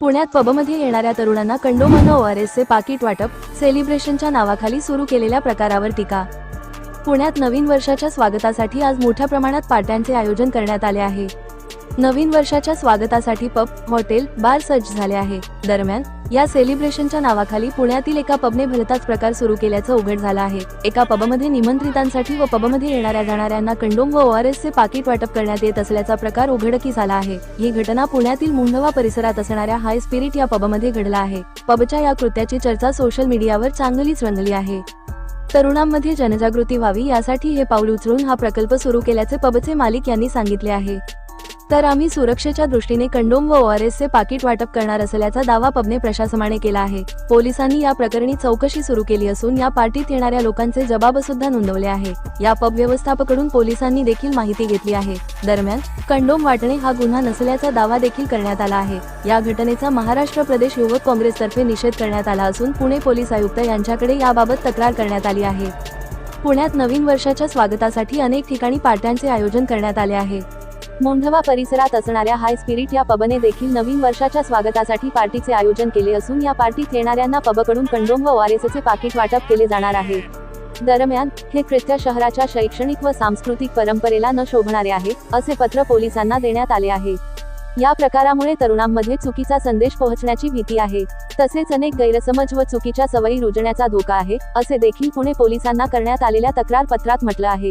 पुण्यात पबमध्ये येणाऱ्या तरुणांना कंडोमन ओआरएसचे पाकिट वाटप सेलिब्रेशनच्या नावाखाली सुरू केलेल्या प्रकारावर टीका. पुण्यात नवीन वर्षाच्या स्वागतासाठी आज मोठ्या प्रमाणात पार्ट्यांचे आयोजन करण्यात आले आहे. नवीन वर्षाच्या स्वागतासाठी पब हॉटेल बार सज्ज झाले आहे. दरम्यान या सेलिब्रेशनच्या नावाखाली पुण्यातील एका पबने भलताच प्रकार सुरू केल्याचं उघड झालं आहे. एका पबमध्ये निमंत्रितांसाठी व पबमध्ये येणाऱ्या जाणाऱ्यांना कंडोम व ओआरएसचे पाकिट वाटप करण्यात येत असल्याचा प्रकार उघडकीस आला आहे. ही घटना पुण्यातील मुंढवा परिसरात असणाऱ्या हाय स्पिरिट या पबमध्ये घडला आहे. पबच्या या कृत्याची चर्चा सोशल मीडियावर चांगलीच रंगली आहे. तरुणांमध्ये जनजागृती व्हावी यासाठी हे पाऊल उचलून हा प्रकल्प सुरू केल्याचे पबचे मालिक यांनी सांगितले आहे. तर आम्ही सुरक्षेच्या दृष्टीने कंडोम व ओआरएसचे पाकिट वाटप करणार असल्याचा दावा पबने प्रशासनाने केला आहे. पोलिसांनी या प्रकरणी चौकशी सुरू केली असून या पार्टीत येणाऱ्या लोकांचे जबाब सुद्धा नोंदवले आहे. या पब व्यवस्थापकडून पोलिसांनी देखील माहिती घेतली आहे. दरम्यान कंडोम वाटणे हा गुन्हा नसल्याचा दावा देखील करण्यात आला आहे. या घटनेचा महाराष्ट्र प्रदेश युवक काँग्रेसतर्फे निषेध करण्यात आला असून पुणे पोलीस आयुक्त यांच्याकडे याबाबत तक्रार करण्यात आली आहे. पुण्यात नवीन वर्षाच्या स्वागतासाठी अनेक ठिकाणी पार्ट्यांचे आयोजन करण्यात आले आहे. मोंढवा परिसरात असणाऱ्या हाय स्पिरिट या पबने देखील नवीन वर्षाच्या स्वागतासाठी पार्टीचे आयोजन केले असून या पार्टीत येणाऱ्यांना पबकडून कंडोम व ओआरएसचे पाकिट वाटप केले जाणार आहे. दरम्यान हे कृत्य शहराच्या शैक्षणिक व सांस्कृतिक परंपरेला न शोभणारे आहे असे पत्र पोलिसांना देण्यात आले आहे. या प्रकारामुळे तरुणांमध्ये चुकीचा संदेश पोहोचण्याची भीती आहे. तसेच अनेक गैरसमज व चुकीच्या सवयी रुजण्याचा धोका आहे असे देखील पुणे पोलिसांना करण्यात आलेल्या तक्रार पत्रात म्हटलं आहे.